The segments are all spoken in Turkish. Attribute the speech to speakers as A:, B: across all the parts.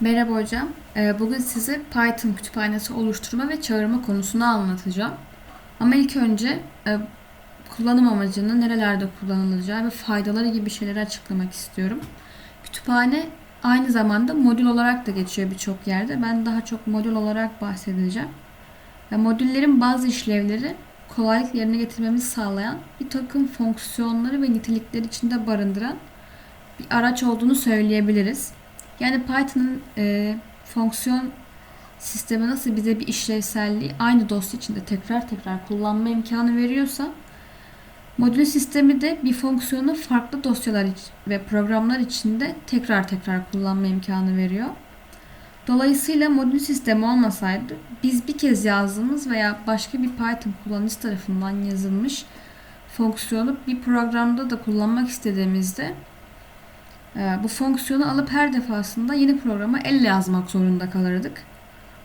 A: Merhaba hocam. Ee, Bugün size Python kütüphanesi oluşturma ve çağırma konusunu anlatacağım. Ama ilk önce e, kullanım amacını, nerelerde kullanılacağı ve faydaları gibi şeyleri açıklamak istiyorum. Kütüphane aynı zamanda modül olarak da geçiyor birçok yerde. Ben daha çok modül olarak bahsedeceğim. Ve modüllerin bazı işlevleri kolaylıkla yerine getirmemizi sağlayan bir takım fonksiyonları ve nitelikleri içinde barındıran bir araç olduğunu söyleyebiliriz. Yani Python'ın e, fonksiyon sistemi nasıl bize bir işlevselliği aynı dosya içinde tekrar tekrar kullanma imkanı veriyorsa modül sistemi de bir fonksiyonu farklı dosyalar ve programlar içinde tekrar tekrar kullanma imkanı veriyor. Dolayısıyla modül sistemi olmasaydı biz bir kez yazdığımız veya başka bir Python kullanıcısı tarafından yazılmış fonksiyonu bir programda da kullanmak istediğimizde bu fonksiyonu alıp her defasında yeni programa elle yazmak zorunda kalırdık.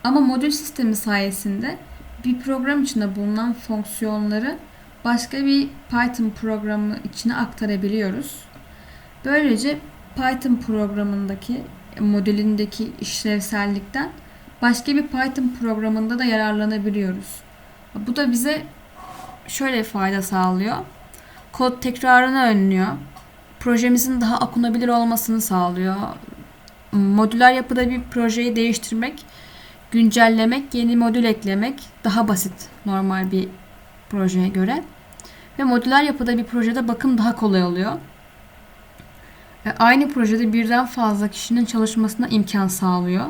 A: Ama modül sistemi sayesinde bir program içinde bulunan fonksiyonları başka bir Python programı içine aktarabiliyoruz. Böylece Python programındaki modelindeki işlevsellikten başka bir Python programında da yararlanabiliyoruz. Bu da bize şöyle fayda sağlıyor. Kod tekrarını önlüyor projemizin daha okunabilir olmasını sağlıyor. Modüler yapıda bir projeyi değiştirmek, güncellemek, yeni modül eklemek daha basit normal bir projeye göre. Ve modüler yapıda bir projede bakım daha kolay oluyor. E, Aynı projede birden fazla kişinin çalışmasına imkan sağlıyor.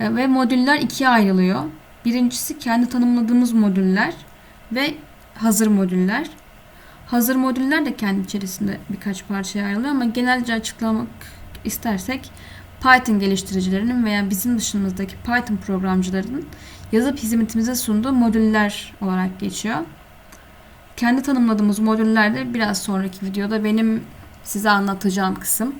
A: E, Ve modüller ikiye ayrılıyor. Birincisi kendi tanımladığımız modüller ve hazır modüller. Hazır modüller de kendi içerisinde birkaç parçaya ayrılıyor ama genelce açıklamak istersek Python geliştiricilerinin veya bizim dışımızdaki Python programcılarının yazıp hizmetimize sunduğu modüller olarak geçiyor. Kendi tanımladığımız modüller de biraz sonraki videoda benim size anlatacağım kısım.